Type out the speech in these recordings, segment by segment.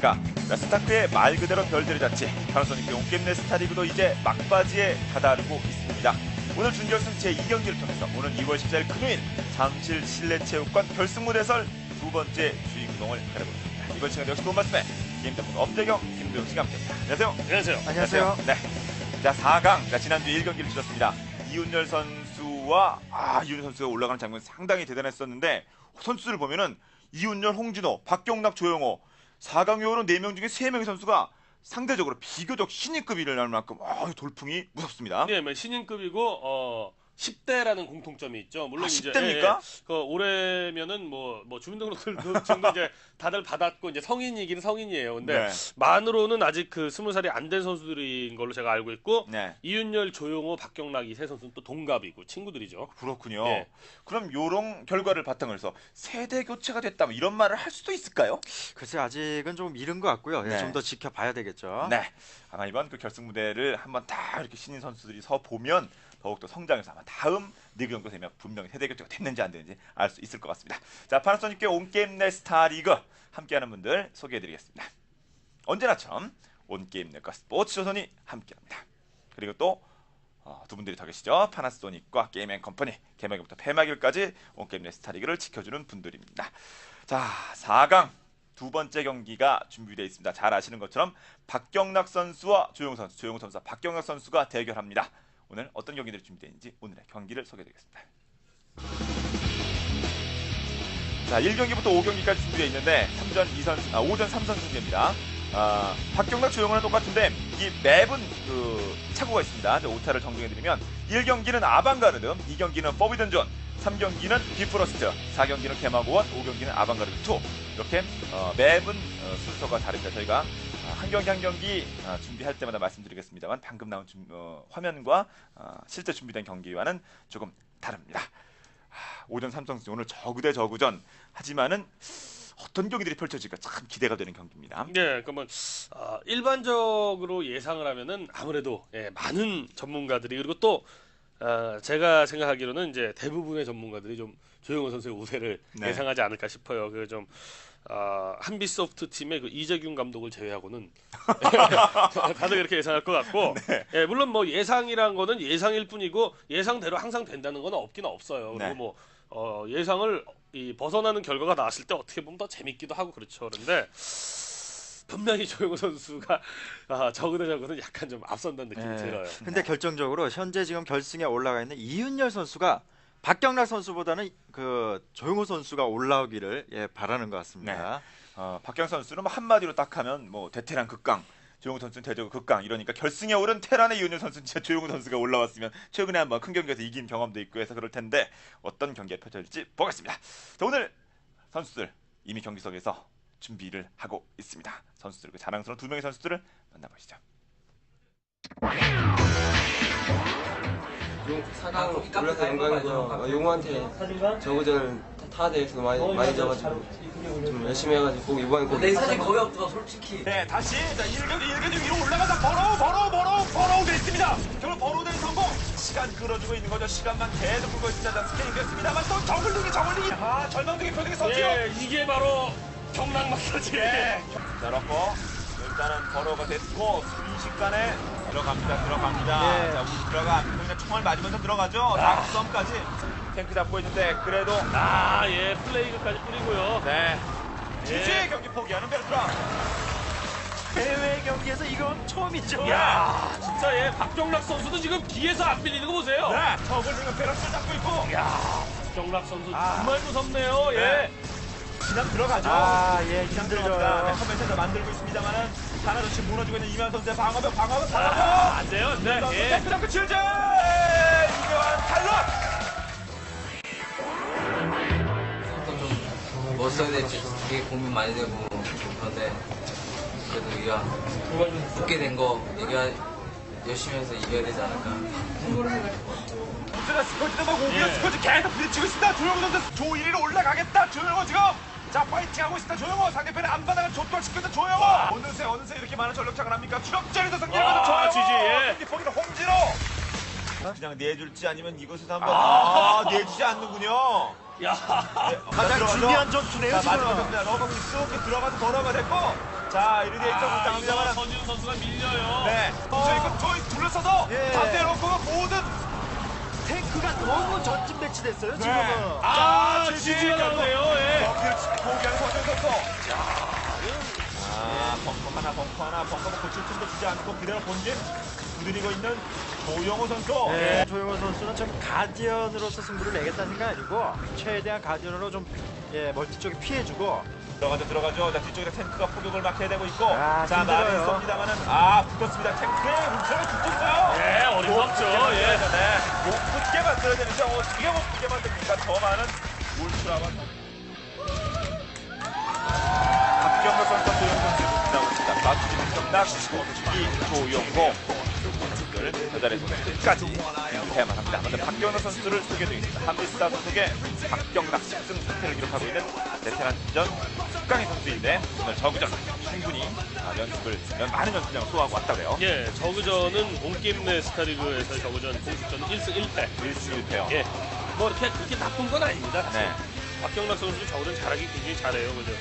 자, 스타크의 말 그대로 별들의 자치, 파나소닉의 온게임내 스타리그도 이제 막바지에 다다르고 있습니다. 오늘 준결승 제2경기를 통해서 오는 2월 14일 금요일 잠실 실내체육관 결승 무대설 두 번째 주인공을 가려보겠습니다. 이번 시간 역시 돈 말씀에 게임 전문 엄재경, 김도영 씨가 함께합니다. 안녕하세요. 안녕하세요. 안녕하세요. 네. 자, 4강. 자, 지난주 1경기를 치렀습니다. 이윤열 선수와 아, 이윤열 선수가 올라가는 장면 상당히 대단했었는데 선수를 보면은 이윤열, 홍진호, 박경락, 조영호 4강 이후로 4명 중에 3명의 선수가 상대적으로 비교적 신인급이라는 만큼 아, 돌풍이 무섭습니다. 네, 뭐 신인급이고 어 10대라는 공통점이 있죠. 물론 아, 이제 10대 입니까? 예, 예. 그 올해면은 뭐, 뭐 주민등록들도 정도 이제 다들 받았고 이제 성인이긴 성인이에요. 근데 네. 만으로는 아직 그 스무 살이 안 된 선수들인 걸로 제가 알고 있고 네. 이윤열, 조용호, 박경락 이 세 선수는 또 동갑이고 친구들이죠. 그렇군요. 예. 그럼 요런 결과를 바탕으로 해서 세대 교체가 됐다 뭐 이런 말을 할 수도 있을까요? 글쎄 아직은 좀 이른 것 같고요. 네. 좀더 지켜봐야 되겠죠. 네. 아마 이번 그 결승 무대를 한번 다 이렇게 신인 선수들이 서 보면 더욱더 성장해서 아마 다음 리그 정도 되면 분명히 세대 교체가 됐는지 안 됐는지 알 수 있을 것 같습니다. 자, 파나소닉의 온게임 내 스타 리그 함께하는 분들 소개해드리겠습니다. 언제나처럼 온게임 내과 스포츠 조선이 함께합니다. 그리고 또 어, 두 분들이 더 계시죠. 파나소닉과 게임앤컴퍼니 개막일부터 폐막일까지 온게임 내 스타 리그를 지켜주는 분들입니다. 자, 4강 두 번째 경기가 준비되어 있습니다. 잘 아시는 것처럼 박경락 선수와 조용 선수, 조용 선수와 박경락 선수가 대결합니다. 오늘 어떤 경기들이 준비되어 있는지 오늘의 경기를 소개해드리겠습니다. 자, 1경기부터 5경기까지 준비되어 있는데 3전 2선, 아, 5전 3선 승제입니다. 아, 박경락 조용은 똑같은데 이 맵은 그 착오가 있습니다. 5차를 정정해드리면 1경기는 아방가르드, 2경기는 포비든존, 3경기는 비프로스트, 4경기는 개마고원, 5경기는 아방가르드 2 이렇게 어, 맵은 어, 순서가 다릅니다. 저희가 아, 한 경기 한 경기 아, 준비할 때마다 말씀드리겠습니다만 방금 나온 준- 어, 화면과 아, 실제 준비된 경기와는 조금 다릅니다. 아, 오전 삼성승 오늘 저구대 저구전 하지만은 어떤 경기들이 펼쳐질까 참 기대가 되는 경기입니다. 네, 그러면 어, 일반적으로 예상을 하면은 아무래도 예, 많은 전문가들이 그리고 또 어, 제가 생각하기로는 이제 대부분의 전문가들이 좀 조용호 선수의 우세를 네. 예상하지 않을까 싶어요. 그좀 어, 한비소프트 팀의 그 이재균 감독을 제외하고는 다들 그렇게 예상할 것 같고 네. 예, 물론 뭐 예상이란 거는 예상일 뿐이고 예상대로 항상 된다는 건 없긴 없어요. 그리고 네. 뭐 어, 예상을 이 벗어나는 결과가 나왔을 때 어떻게 보면 더 재밌기도 하고 그렇죠. 그런데 분명히 조용호 선수가 아, 저그대 저그는 약간 좀 앞선다는 느낌이 네. 들어요. 근데 결정적으로 현재 지금 결승에 올라가 있는 이윤열 선수가 박경락 선수보다는 그 조용호 선수가 올라오기를 예, 바라는 것 같습니다. 어, 박경 선수는 뭐 한마디로 딱 하면 뭐 대테란 극강, 조용우 선수는 대저구 극강 이러니까 결승에 오른 테란의 이윤현 선수는 진짜 조용우 선수가 올라왔으면 최근에 한번 큰 경기에서 이긴 경험도 있고 해서 그럴 텐데 어떤 경기가 펼쳐질지 보겠습니다. 자, 오늘 선수들 이미 경기석에서 준비를 하고 있습니다. 선수들 그 자랑스러운 두 명의 선수들을 만나보시죠. 용 4강 올라서 영광이고요. 어, 용호한테 저그전을 타야 돼서 많이 많이 져가지고 좀 열심히 해가지고 이번에 꼭 내 사진 거의 없어 솔직히 네, 다시 자 1경기 1경기 위로 올라가다 버로우 버로우 버로우 버로우 됐습니다. 결국 버로우된 성공. 시간 끌어주고 있는 거죠. 시간만 계속 끌고 있습니다. 스케일 됐습니다만 또 저글링이 저글링이 아 절망적인 표정이 서지요. 예, 이게 바로 경락 마사지. 네. 자, 넣고 일단은 버로우가 됐고 순식간에 들어갑니다. 들어갑니다. 예. 자, 우리 들어가. 그냥 총알 맞으면서 들어가죠. 낙점까지 탱크 잡고 있는데 그래도 아, 예, 플레이그까지 뿌리고요. 네. 지지 예. 경기 포기하는 베르트라. 해외 경기에서 이건 처음이죠. 야, 진짜 예, 박경락 선수도 지금 뒤에서 안 밀리는 거 보세요. 네. 저글링은 베르트를 잡고 있고. 야, 박경락 선수 아. 정말 무섭네요. 예. 네. 그냥 들어가죠. 아, 예, 힘들죠. 들어갑니다. 컴퓨터에서 만들고 있습니다만은 하나씩 무너지고 있는 이면 선수의 방어벽 방어벽 아, 방어벽. 안 돼요. 네, 예. 탱크 잡고 칠제 이교환 탈락. 좀 멋있어야 될지 되게 고민 많이 되고 그런데 그래도 우리가 붙게 된거 이겨야 열심히 해서 이겨야 되지 않을까 제가 스포츠도 막 오비어 예. 스포츠 계속 부딪히고 있습니다. 조영호 선수 조 1위로 올라가겠다. 조영호 지금 자 파이팅하고 있습니다. 조영호 상대편의 안바닥을 족돌시키는 조영호. 어느새 어느새 이렇게 많은 전력차가 납니까? 추격자리도 승리하는 아, 조영호. 지지, 예. 경기 포기는 홍진호. 그냥 내줄지 아니면 이곳에서 한번 아, 내주지 않는군요. 야. 가장 준비한 전투네요, 자, 지금. 마지막 경기 러버이 쑥 들어가서 돌아가 됐고 자, 이르디에 있죠. 아, 이거 당합니다만. 전준 선수가 밀려요. 네. 저 이거 저희 둘러서서 예. 반대 놓고 모든 탱크가 너무 전진 배치됐어요 지금은. 아, 자, 지지가 나오네요. 예. 경기를 포기하는 서준 선수. 아, 벙커 하나, 벙커 하나, 벙커 고칠 틈도 주지 않고 그대로 본진 두드리고 있는 조영호 선수. 네, 조용호 선수는 좀 가디언으로서 승부를 내겠다는 생각 아니고 최대한 가디언으로 좀 예, 멀티 쪽에 피해주고 들어가죠, 들어가죠. 자, 뒤쪽에 탱크가 포격을 막혀야 되고 있고. 아, 자, 말은 힘들어요. 쏩니다만은, 아, 붙었습니다. 탱크에 울트라가 붙었어요. 예, 어림없죠. 예. 네. 못 붙게 만들어야 되는데, 어떻게 못 붙게 만듭니까? 더 많은 울트라만. 박경호 선수와 조용 선수 나오고 있습니다. 박지민 정답, 이 조용호. 선수들 여자의 끝까지 해야만 합니다. 먼저 박경호 선수를 소개드리겠습니다. 한비스타 소속의 박경락 10승 승패를 기록하고 있는 베테랑전 국강의 선수인데 오늘 저그전 충분히 아, 연습을 많은 연습량을 소화하고 왔다 그래요. 예, 저그전은 홈게임 내 스타리그에서 저그전 공식전 1승 1패. 1승 1패요. 예. 뭐 이렇게 그렇게 나쁜 건 아닙니다. 사실. 네. 박경락 선수도 저그전 잘하기 굉장히 잘해요. 그죠?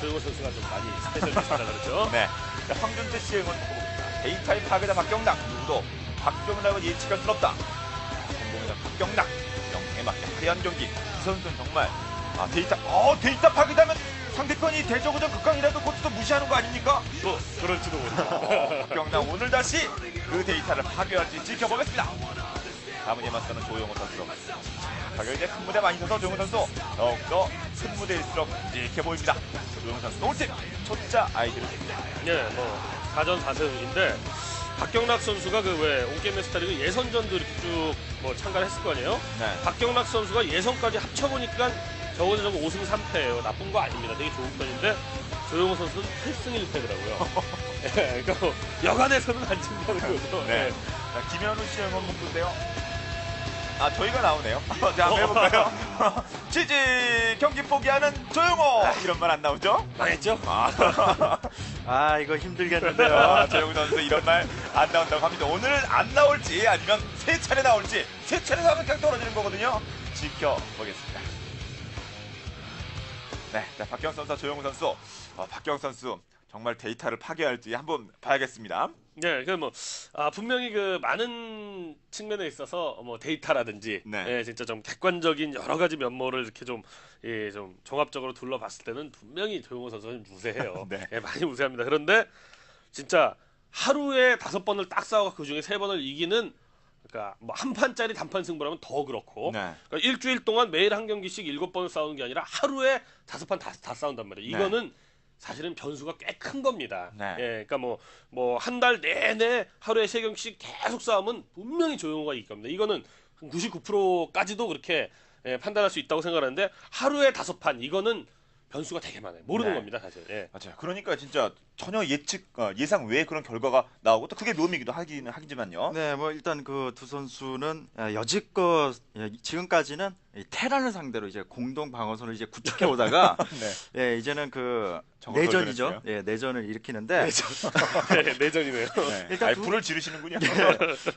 조용호 선수가 좀 많이 스페셜리스트라 그렇죠. 네. 자, 황준태 씨의 응원 보겠습니다. 데이터의 파괴자 박경락 누구도 박경락을 예측할 수 없다. 박경락 맞게 화려한 경기. 이 선수는 정말 아, 데이터 어 데이터 파괴되면 상대편이 대저그전 극강이라도 그것도 무시하는 거 아닙니까? 뭐 그럴지도 모르죠. 어, 박경락 오늘 다시 그 데이터를 파괴할지 지켜보겠습니다. 다음은 예맞서는 조용호 선수. 가격 이제 큰 무대 많이 서서 조용호 선수 더욱더 큰 무대일수록 끔찍해 보입니다. 조용호 선수 노팀 초짜 아이들을 예, 뭐 가전 4승인데 박경락 선수가 그 왜 온게임 스타리그 예선전도 이렇게 쭉 뭐 참가를 했을 거 아니에요? 네. 박경락 선수가 예선까지 합쳐보니까 적어도 저거 5승 3패예요. 나쁜 거 아닙니다. 되게 좋은 편인데 조용호 선수는 8승 1패더라고요. 예, 그러니까 뭐 여간에서는 안 진다는 거죠. 네. 자, 김현우 씨의 응원 문구인데요. 아, 저희가 나오네요. 자, 한번 해볼까요? 지지 경기 포기하는 조용호 이런 말 안 나오죠? 망했죠? 아, 아 이거 힘들겠는데요. 아, 조용호 선수 이런 말 안 나온다고 합니다. 오늘 안 나올지 아니면 세 차례 나올지 세 차례 나오면 그냥 떨어지는 거거든요. 지켜보겠습니다. 네, 자, 박경 선수와 조용호 선수. 어, 박경 선수 정말 데이터를 파괴할지 한번 봐야겠습니다. 네, 그 뭐 아, 분명히 그 많은 측면에 있어서 뭐 데이터라든지 네. 예, 진짜 좀 객관적인 여러 가지 면모를 이렇게 좀 예, 좀 종합적으로 둘러봤을 때는 분명히 조용호 선수가 좀 우세해요. 네. 예, 많이 우세합니다. 그런데 진짜 하루에 다섯 번을 딱 싸워 그 중에 세 번을 이기는 그러니까 뭐 한 판짜리 단판 승부라면 더 그렇고 네. 그러니까 일주일 동안 매일 한 경기씩 일곱 번을 싸우는 게 아니라 하루에 다섯 판 다 다 싸운단 말이에요. 네. 이거는 사실은 변수가 꽤 큰 겁니다. 네. 예, 그러니까 뭐 뭐 한 달 내내 하루에 세 경기씩 계속 싸우면 분명히 조용호가 이길 겁니다. 이거는 99%까지도 그렇게 예, 판단할 수 있다고 생각하는데 하루에 다섯 판 이거는 변수가 되게 많아요. 모르는 네. 겁니다, 사실. 예. 맞아요. 그러니까 진짜 전혀 예측 어, 예상 외의 그런 결과가 나오고 또 그게 묘미이기도 하기는 하지만요. 네, 뭐 일단 그 두 선수는 아, 여지껏 예, 지금까지는 이 테란을 상대로 이제 공동 방어선을 이제 구축해 오다가 네. 예, 이제는 그 내전이죠. 예, 내전을 일으키는데 네, 내전이네요. 네. 일단 아니, 두- 불을 지르시는군요.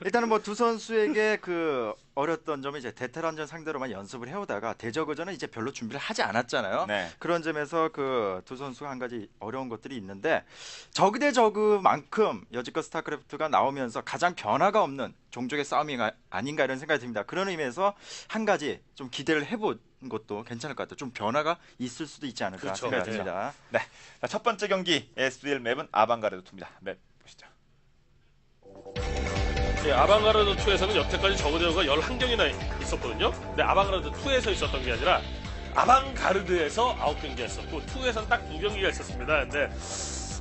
일단은 뭐 두 선수에게 그 어렸던 점은 이제 대테란전 상대로만 연습을 해오다가 대저그전은 이제 별로 준비를 하지 않았잖아요. 네. 그런 점에서 그 두 선수가 한 가지 어려운 것들이 있는데 저그 대 저그만큼 여지껏 스타크래프트가 나오면서 가장 변화가 없는 종족의 싸움이 가- 아닌가 이런 생각이 듭니다. 그런 의미에서 한 가지 좀 기대를 해본 것도 괜찮을 것 같아요. 좀 변화가 있을 수도 있지 않을까 그렇죠. 생각이 네. 듭니다. 네. 자, 첫 번째 경기 SBL 맵은 아방가르드 2입니다. 맵 보시죠. 예, 아방가르드 2에서는 여태까지 저그대우가 11경기나 있었거든요. 근데 아방가르드 2에서 있었던 게 아니라 아방가르드에서 9경기가 있었고 2에서는 딱 2경기가 있었습니다. 근데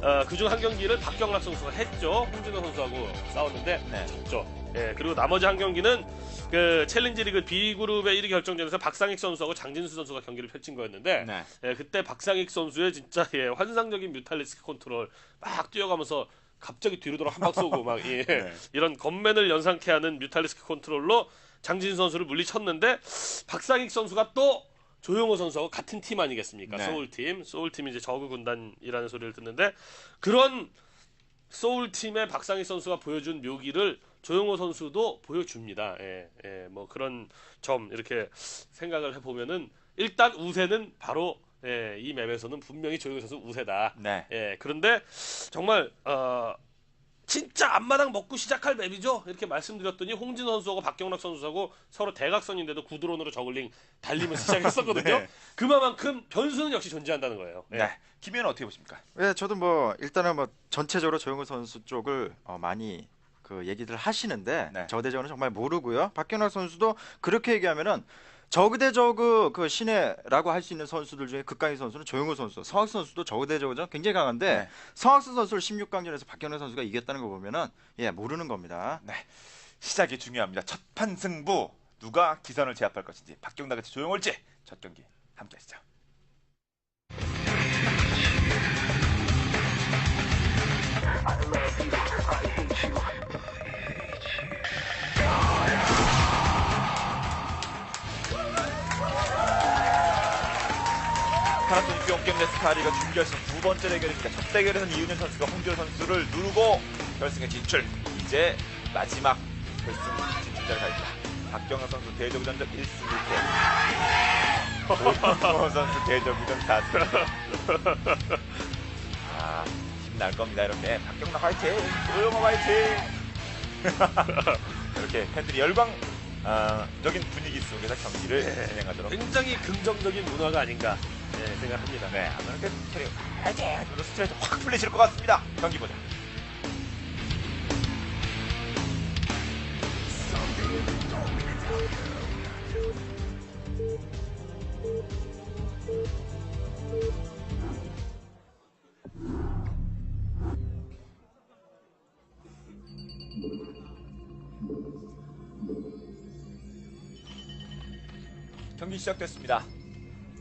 어, 그중 한 경기를 박경락 선수가 했죠. 홍진호 선수하고 싸웠는데 네. 졌죠. 예, 그리고 나머지 한 경기는 그 챌린지 리그 B그룹의 1위 결정전에서 박상익 선수하고 장진수 선수가 경기를 펼친 거였는데 네. 예, 그때 박상익 선수의 진짜 예, 환상적인 뮤탈리스크 컨트롤 막 뛰어가면서 갑자기 뒤로 돌아 한방 쏘고 막 예, 네. 이런 겉맨을 연상케 하는 뮤탈리스크 컨트롤로 장진 선수를 물리쳤는데 박상익 선수가 또 조용호 선수하고 같은 팀 아니겠습니까? 네. 소울팀, 소울팀이 이제 저그 군단이라는 소리를 듣는데 그런 소울팀의 박상익 선수가 보여준 묘기를 조용호 선수도 보여줍니다. 예, 예, 뭐 그런 점 이렇게 생각을 해보면은 일단 우세는 바로 예, 이 맵에서는 분명히 조용히 선수 우세다. 네. 예, 그런데 정말 어, 진짜 앞마당 먹고 시작할 맵이죠. 이렇게 말씀드렸더니 홍진 선수하고 박경락 선수하고 서로 대각선인데도 구드론으로 저글링 달리면서 시작했었거든요. 네. 그만큼 변수는 역시 존재한다는 거예요. 예. 네. 김현은 어떻게 보십니까? 네, 저도 뭐 일단은 뭐 전체적으로 조영우 선수 쪽을 어, 많이 그 얘기들 하시는데 네. 저 대전은 정말 모르고요. 박경락 선수도 그렇게 얘기하면은 저그 대 저그 그 신예라고 할 수 있는 선수들 중에 극강의 선수는 조영우 선수, 성학수 선수도 저그 대 저그전 굉장히 강한데 네. 성학수 선수를 16강전에서 박경락 선수가 이겼다는 거 보면은 예 모르는 겁니다. 시작이 중요합니다. 첫 판 승부 누가 기선을 제압할 것인지 박경락의 조용할지 첫 경기 함께 하시죠. 소닉 용게임의 스타리가 준결승 두 번째 대결입니다. 첫 대결에서는 이윤현 선수가 홍지호 선수를 누르고 결승에 진출. 이제 마지막 결승 진출자를 가립니다. 박경호 선수 대저구전적 1승 1패. 조영호 선수 대저구전 4승. 아, 힘날 겁니다. 이렇게 박경락 화이팅! 조영호 화이팅! 이렇게 팬들이 열광 아, 적인 분위기 속에서 경기를 진행하도록 굉장히 긍정적인 문화가 아닌가 예, 생각합니다. 네, 이렇게 스트레스 화이팅! 하면서 스트레스 확 풀리실 것 같습니다. 경기 보자. 경기 시작됐습니다.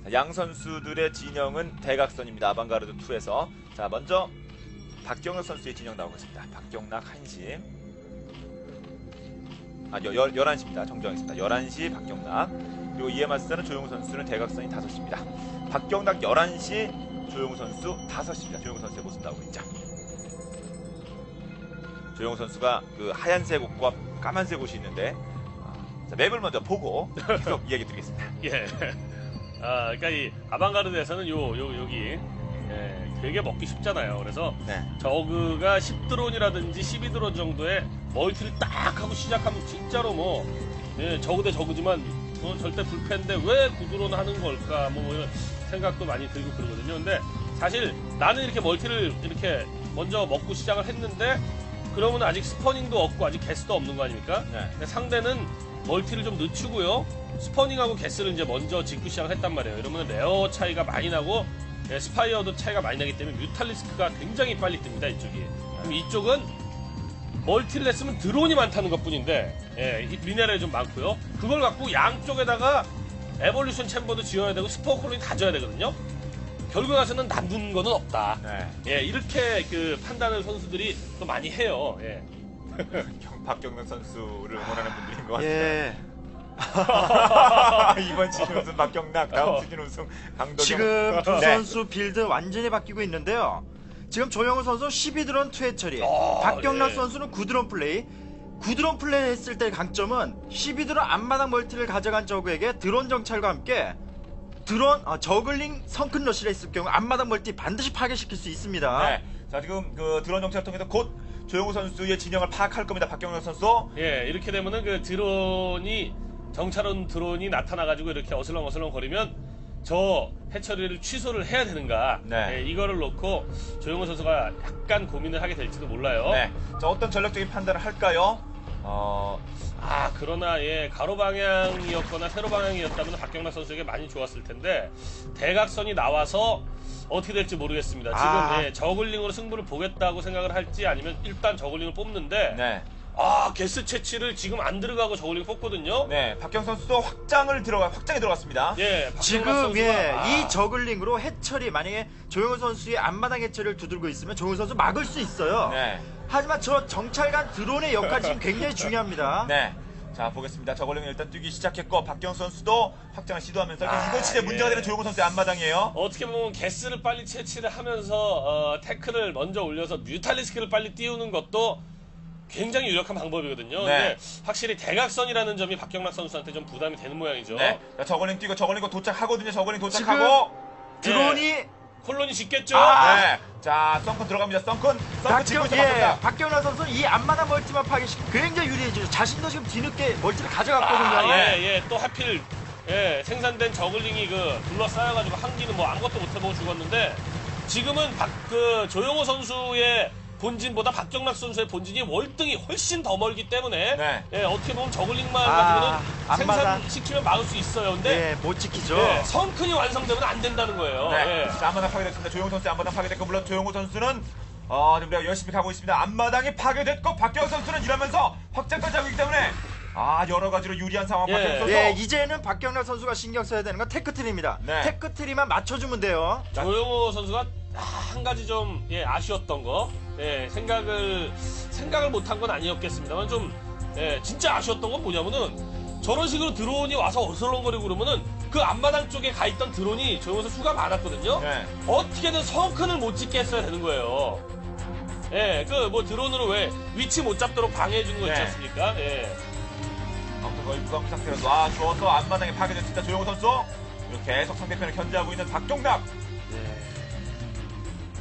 자, 양 선수들의 진영은 대각선입니다. 아방가르드 2에서 자 먼저 박경락 선수의 진영 나오고 있습니다. 박경락 1시 아 여, 열 11시입니다. 정정했습니다. 11시 박경락 그리고 이에 맞서는 조용우 선수는 대각선이 5시입니다. 박경락 11시 조용우 선수 5시입니다. 조용우 선수의 모습 나오고 있죠. 조용우 선수가 그 하얀색 옷과 까만색 옷이 있는데 아, 자, 맵을 먼저 보고 계속 이야기 드리겠습니다. 예. 아, 그러니까 이 아방가르드에서는 요, 요, 여기 예, 되게 먹기 쉽잖아요. 그래서 네. 저그가 10드론이라든지 12드론 정도의 멀티를 딱 하고 시작하면 진짜로 뭐 예, 저그 대 저그지만 뭐 절대 불패인데 왜 구드론 하는 걸까 뭐 이런 생각도 많이 들고 그러거든요. 근데 사실 나는 이렇게 멀티를 이렇게 먼저 먹고 시작을 했는데 그러면 아직 스퍼닝도 없고 아직 개수도 없는 거 아닙니까? 네. 상대는 멀티를 좀 늦추고요. 스퍼닝하고 개스를 이제 먼저 짓고 시작을 했단 말이에요. 이러면 레어 차이가 많이 나고 예, 스파이어도 차이가 많이 나기 때문에 뮤탈리스크가 굉장히 빨리 뜹니다. 이쪽이. 그럼 이쪽은 멀티를 했으면 드론이 많다는 것 뿐인데 예, 이 미네랄이 좀 많고요. 그걸 갖고 양쪽에다가 에볼루션 챔버도 지어야 되고 스포 콜론이 다 지어야 되거든요. 결국 가서는 남는 거는 없다. 네. 예, 이렇게 그 판단을 선수들이 또 많이 해요. 예. 경- 박경명 선수를 응원하는 분들인 것 같아요. 예. 이번 시즌 우승 박경락, 다음 시즌 우승 강도경. 지금 두 네. 선수 빌드 완전히 바뀌고 있는데요. 지금 조영우 선수 12드론 투회 처리, 아, 박경락 예. 선수는 9드론 플레이. 9드론 플레이 했을 때 강점은 12드론 앞마당 멀티를 가져간 저그에게 드론 정찰과 함께 드론 어, 저글링 성큰 러시를 했을 경우 앞마당 멀티 반드시 파괴시킬 수 있습니다. 네. 자 지금 그 드론 정찰을 통해서 곧 조용우 선수의 진영을 파악할 겁니다. 박경락 선수. 예, 이렇게 되면은 그 드론이 정찰원 드론이 나타나가지고 이렇게 어슬렁어슬렁 거리면 저 해처리를 취소를 해야 되는가? 네. 예, 이거를 놓고 조용호 선수가 약간 고민을 하게 될지도 몰라요. 네. 자 어떤 전략적인 판단을 할까요? 어, 아 그러나 예 가로 방향이었거나 세로 방향이었다면 박경락 선수에게 많이 좋았을 텐데 대각선이 나와서 어떻게 될지 모르겠습니다. 지금 아. 예, 저글링으로 승부를 보겠다고 생각을 할지 아니면 일단 저글링을 뽑는데 네. 아 게스 채취를 지금 안 들어가고 저글링 뽑거든요. 네. 박경 선수도 확장을 들어가 확장에 들어갔습니다. 예, 박경락 지금 선수가, 예, 아, 이 저글링으로 해처리 만약에 조영우 선수의 앞마당 해처리를 두들고 있으면 조영우 선수 막을 수 있어요. 네. 하지만 저 정찰관 드론의 역할이 지금 굉장히 중요합니다. 네. 자 보겠습니다. 저걸링 일단 뛰기 시작했고 박경 선수도 확장을 시도하면서 아, 이건 진짜 문제가 예. 되는 조용우 선수의 앞마당이에요. 어떻게 보면 게스를 빨리 채취를 하면서 어, 태클을 먼저 올려서 뮤탈리스크를 빨리 띄우는 것도 굉장히 유력한 방법이거든요. 네. 근데 확실히 대각선이라는 점이 박경락 선수한테 좀 부담이 되는 모양이죠. 네. 자 저걸링 뛰고 저걸링 거 도착하거든요. 저걸링 도착하고 드론이 콜론이 짓겠죠. 아, 네. 자, 썬큰 들어갑니다. 썬큰. 썬큰 지고 박경, 있어 예, 박경락. 박경락 선수는 이 앞마당 멀티만 파괴시키면 굉장히 유리해지죠. 자신도 지금 뒤늦게 멀티를 아, 가져갔거든요. 예, 예. 또 하필 예, 생산된 저글링이 그 둘러싸여가지고 한기는 뭐 아무것도 못해보고 죽었는데 지금은 박, 그 조용호 선수의 본진보다 박정락 선수의 본진이 월등히 훨씬 더 멀기 때문에 네. 예, 어떻게 보면 저글링만 아, 가지고는. 생산시키면 막을 수 있어요. 근데 예, 못 지키죠. 예, 성큰이 완성되면 안 된다는 거예요. 네. 예. 자, 앞마당 파괴됐습니다. 조용호 선수 앞마당 파괴됐고 물론 조용호 선수는 어, 지금 우리가 열심히 가고 있습니다. 앞마당이 파괴됐고 박경 선수는 이러면서 확장까지 하고 있기 때문에 아, 여러 가지로 유리한 상황 예. 박경 선수. 예, 이제는 박경락 선수가 신경 써야 되는 건 테크트리입니다. 네. 테크트리만 맞춰주면 돼요. 조용호 선수가 아, 한 가지 좀 예, 아쉬웠던 거, 예, 생각을 생각을 못한 건 아니었겠습니다만 좀 예, 진짜 아쉬웠던 건 뭐냐면은 저런 식으로 드론이 와서 어슬렁거리고 그러면은 그 앞마당 쪽에 가 있던 드론이 선수 수가 많았거든요. 네. 어떻게든 성큰을 못 짓게 했어야 되는 거예요. 예, 그 뭐 드론으로 왜 위치 못 잡도록 방해해 주는 거 있지 네. 않습니까? 예. 아무튼 거의 무방 상태라서 아, 좋아서 앞마당에 파괴됐습니다. 조용호 선수. 계속 상대편을 견제하고 있는 박종락.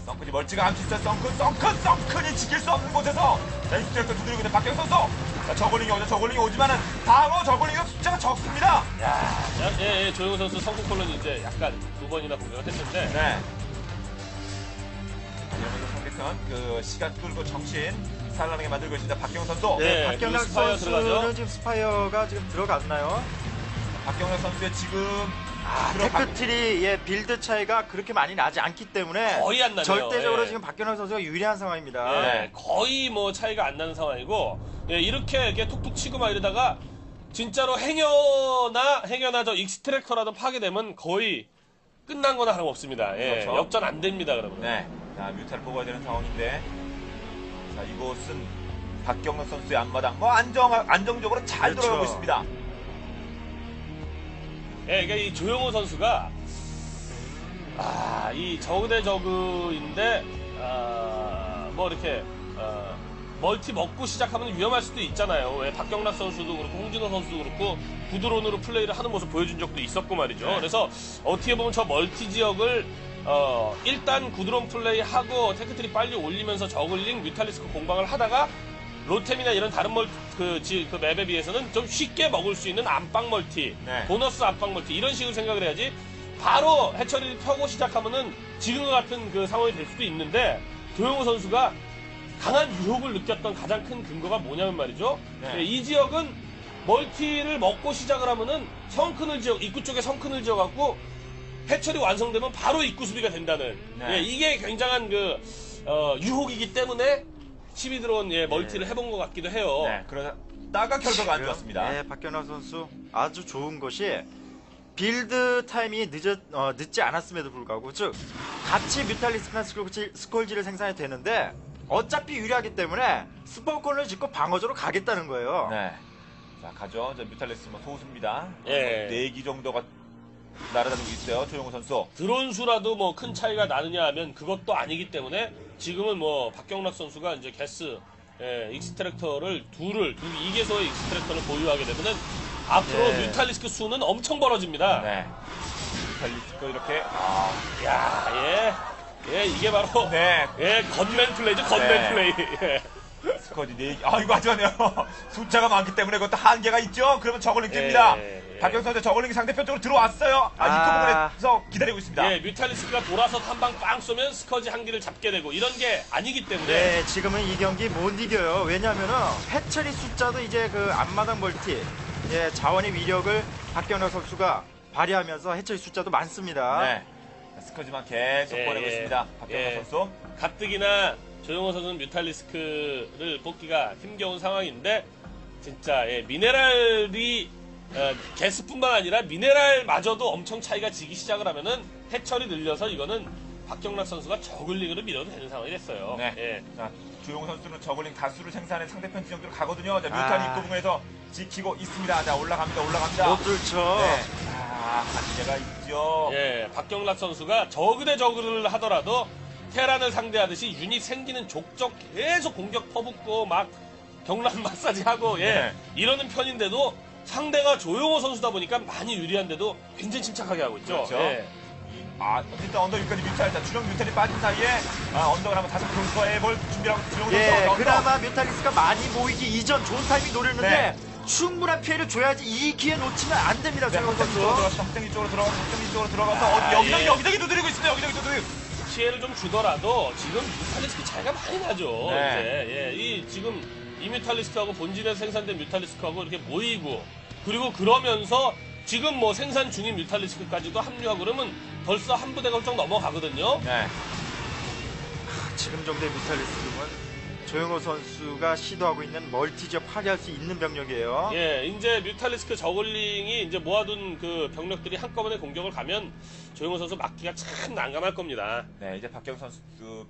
썬큰이 멀찌가 않고 있어요. 썬큰, 썬큰, 썬큰이 지킬 수 없는 곳에서 자, 입수력도 두드리고 있는 박경 선수. 자, 저글링이 오죠. 저글링이 오지만은 방어 저글링은 숫자가 적습니다. 야, 예, 예, 조용호 선수 성큰 콜론이 이제 약간 두 번이나 공격을 했는데 네. 이러면서 상대편 그 시간 끌고 정신 살라하게 만들고 있습니다. 박경 선수. 네. 박경락 그 스파이어 선수는 들어가죠? 지금 스파이어가 지금 들어갔나요? 박경락 선수의 지금 아, 테크트리 예, 빌드 차이가 그렇게 많이 나지 않기 때문에 거의 안 나네요. 절대적으로 예. 지금 박경락 선수가 유리한 상황입니다. 예, 거의 뭐 차이가 안 나는 상황이고 예, 이렇게 이렇게 툭툭 치고 막 이러다가 진짜로 행여나 행여나 저 익스트랙터라도 파괴되면 거의 끝난 거나 다름없습니다. 예, 그렇죠. 역전 안 됩니다, 그러면. 네. 자, 뮤타를 뽑아야 되는 상황인데. 자, 이곳은 박경락 선수의 앞마당 뭐 안정 안정적으로 잘 그렇죠. 돌아가고 있습니다. 예, 그러니까 이 조용호 선수가 아, 이 저그 대 저그인데 아, 뭐 이렇게 아, 멀티 먹고 시작하면 위험할 수도 있잖아요. 왜 박경락 선수도 그렇고 홍진호 선수도 그렇고 구드론으로 플레이를 하는 모습 보여준 적도 있었고 말이죠. 네. 그래서 어떻게 보면 저 멀티 지역을 어, 일단 구드론 플레이하고 테크트리 빨리 올리면서 저글링 뮤탈리스크 공방을 하다가 로템이나 이런 다른 멀, 그, 지, 그 맵에 비해서는 좀 쉽게 먹을 수 있는 안방 멀티, 네. 보너스 안방 멀티, 이런 식으로 생각을 해야지, 바로 해처리를 펴고 시작하면은 지금과 같은 그 상황이 될 수도 있는데, 조용호 선수가 강한 유혹을 느꼈던 가장 큰 근거가 뭐냐면 말이죠. 네. 예, 이 지역은 멀티를 먹고 시작을 하면은 성큰을 지어, 입구 쪽에 성큰을 지어갖고, 해처리 완성되면 바로 입구 수비가 된다는, 네. 예, 이게 굉장한 그, 어, 유혹이기 때문에, 12 드론 예, 멀티를 해본 것 같기도 해요. 네. 그러다가 결과가 안 좋았습니다. 네, 박경락 선수 아주 좋은 것이 빌드 타이밍이 늦었, 어, 늦지 않았음에도 불구하고 즉 같이 뮤탈리스크나 스콜지, 스콜지를 생산이 되는데 어차피 유리하기 때문에 스포콘을 짓고 방어조로 가겠다는 거예요. 네. 자, 가죠. 저 뮤탈리스 뭐 소수입니다. 예. 네 기 정도가 날아다니고 있어요. 조용호 선수. 드론 수라도 뭐 큰 차이가 나느냐 하면 그것도 아니기 때문에 지금은 뭐 박경락 선수가 이제 게스 예, 익스트랙터를 둘을 두 2개소의 익스트랙터를 보유하게 되면은 앞으로 예. 뮤탈리스크 수는 엄청 벌어집니다. 네. 뮤탈리스크 이렇게 아, 야, 예. 예, 이게 바로 네. 예, 건맨 플레이죠. 건맨 네. 플레이. 예. 스쿼지 4개. 아, 이거 하지만요. 숫자가 많기 때문에 그것도 한계가 있죠. 그러면 뜁니다. 예, 예. 박경 선수 저걸링이 상대편 쪽으로 들어왔어요. 아, 아. 입구 부분에서 기다리고 있습니다. 예, 뮤탈리스크가 돌아서 한 방 빵 쏘면 스커지 한 기를 잡게 되고 이런 게 아니기 때문에 네, 지금은 이 경기 못 이겨요. 왜냐하면은 해처리 숫자도 이제 그 앞마당 멀티, 예, 자원의 위력을 박경락 선수가 발휘하면서 해처리 숫자도 많습니다. 네. 스쿼지만 계속 예, 보내고 예. 있습니다. 박경호 예. 선수. 가뜩이나 조용호 선수는 뮤탈리스크를 뽑기가 힘겨운 상황인데 진짜 예, 미네랄이 어, 게스뿐만 아니라 미네랄마저도 엄청 차이가 지기 시작을 하면은 해철이 늘려서 이거는 박경락 선수가 저글링으로 밀어도 되는 상황이 됐어요. 네. 예. 자, 주용 선수는 저글링 다수를 생산해 상대편 지역으로 가거든요. 자, 뮤탄 아. 입구 부분에서 지키고 있습니다. 자, 올라갑니다. 올라갑니다. 못 뚫죠. 네. 아, 한계가 있죠. 예, 박경락 선수가 저그 대 저그를 하더라도 테란을 상대하듯이 유닛 생기는 족적 계속 공격 퍼붓고 막 경락 마사지 하고 예 네. 이러는 편인데도 상대가 조용호 선수다 보니까 많이 유리한데도 굉장히 침착하게 하고 있죠. 그렇죠. 예. 아, 일단 언더 위까지 뮤탈, 일단 주력 뮤탈이 빠진 사이에 아, 언더를 한번 다시 근거해볼 준비하고 주력으로 예, 언더. 그나마 뮤탈리스가 많이 모이기 이전 좋은 타이밍 노렸는데 네. 충분한 피해를 줘야지 이 기회 놓치면 안 됩니다. 네, 조영호 확장기 쪽으로 선수. 들어가서 확장기 쪽으로 들어가서 확장기 쪽으로 들어가서 아, 어디 여기저기 예. 여기저기 두드리고 있습니다. 여기저기 두드리고. 피해를 좀 주더라도 지금 뮤탈리스크 차이가 많이 나죠. 네. 이제 예, 이 지금 이 뮤탈리스크하고 본진에 생산된 뮤탈리스크하고 이렇게 모이고 그리고 그러면서 지금 뭐 생산 중인 뮤탈리스크까지도 합류하고 그러면 벌써 한 부대가 훌쩍 넘어가거든요. 네. 지금 정도의 뮤탈리스크는 조영호 선수가 시도하고 있는 멀티 지역 파괴할 수 있는 병력이에요. 예, 이제 뮤탈리스크 저글링이 이제 모아둔 그 병력들이 한꺼번에 공격을 가면 조용호 선수 막기가 참 난감할 겁니다. 네, 이제 박경 선수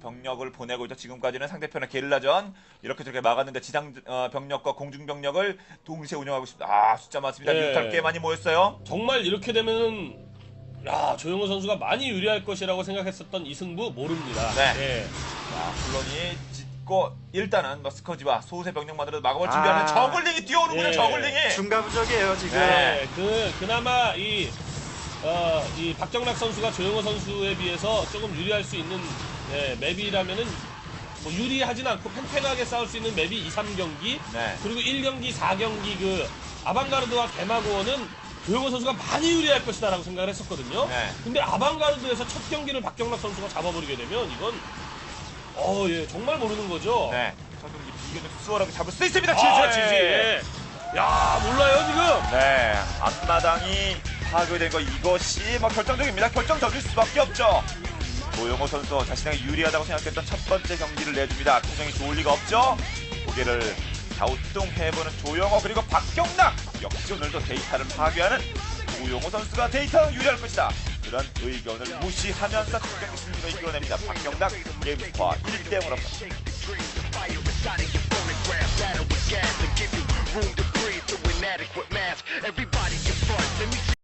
병력을 보내고 있죠. 지금까지는 상대편의 게릴라전 이렇게 저렇게 막았는데 지상 어, 병력과 공중 병력을 동시에 운영하고 있습니다. 아, 숫자 많습니다. 네. 뮤탈 꽤 많이 모였어요. 정말 이렇게 되면은 야 조용호 선수가 많이 유리할 것이라고 생각했었던 이 승부 모릅니다. 네. 예. 자, 물론이 짓고 일단은 뭐 스커지와 소세 병력만으로 막아볼 준비하는 아. 저글링이 뛰어오는군요. 예. 저글링이. 중가부적이에요 지금. 네. 그 그나마 이 어, 이 박정락 선수가 조용호 선수에 비해서 조금 유리할 수 있는 예, 맵이라면은 뭐 유리하진 않고 팽팽하게 싸울 수 있는 맵이 2, 3경기 네. 그리고 1경기, 4경기 그 아방가르드와 개마고는 조용호 선수가 많이 유리할 것이다라고 생각을 했었거든요. 네. 근데 아방가르드에서 첫 경기를 박정락 선수가 잡아버리게 되면 이건 어, 예, 정말 모르는 거죠. 네. 저도 이제 비교적 수월하게 잡을 수 있습니다. 아, 지지. 지지. 예. 야, 몰라요, 지금. 네, 앞마당이 파괴된 거 이것이 뭐 결정적입니다. 결정적일 수밖에 없죠. 고용호 선수 자신에게 유리하다고 생각했던 첫 번째 경기를 내줍니다. 표정이 좋을 리가 없죠. 고개를 갸우뚱 해보는 조용호 그리고 박경락 역시 오늘도 데이터를 파괴하는 고용호 선수가 데이터 유리할 것이다. 그런 의견을 무시하면서 경기 승리를 이끌어냅니다. 박경락 게임스파 1대0으로 합니다.